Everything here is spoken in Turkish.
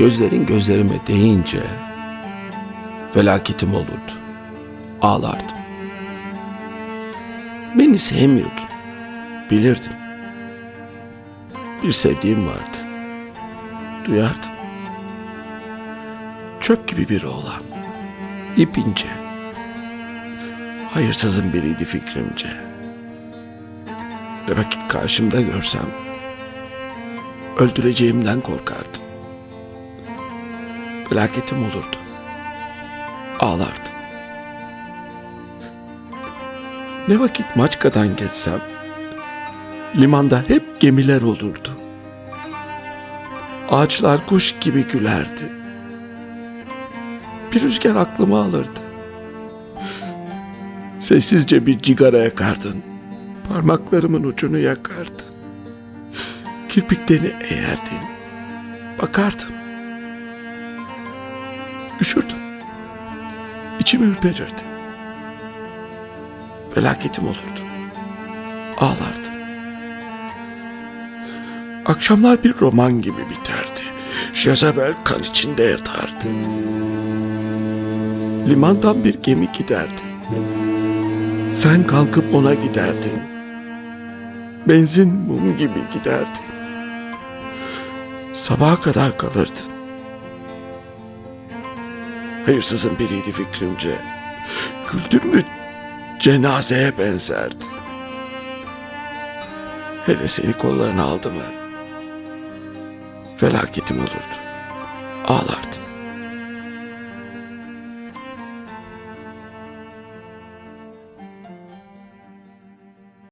Gözlerin gözlerime değince felaketim olurdu. Ağlardım. Beni sevmiyordun. Bilirdim. Bir sevdiğim vardı. Duyardım. Çöp gibi bir oğlan. İp. Hayırsızın biriydi fikrimce. Ve vakit karşımda görsem öldüreceğimden korkardım. Felaketim olurdu. Ağlardım. Ne vakit Maçka'dan geçsem limanda hep gemiler olurdu. Ağaçlar kuş gibi gülerdi. Bir rüzgar aklımı alırdı. Sessizce bir cigara yakardın. Parmaklarımın ucunu yakardın. Kirpiklerini eğerdin. Bakardım. Üşürdüm. İçim ürperirdi. Felaketim olurdu. Ağlardım. Akşamlar bir roman gibi biterdi. Jezebel kan içinde yatardı. Limandan bir gemi giderdi. Sen kalkıp ona giderdin. Benzin mum gibi giderdin. Sabaha kadar kalırdın. Hayırsızın biriydi fikrimce. Güldün mü cenazeye benzerdi. Hele seni kollarına aldı mı felaketim olurdu. Ağlardım.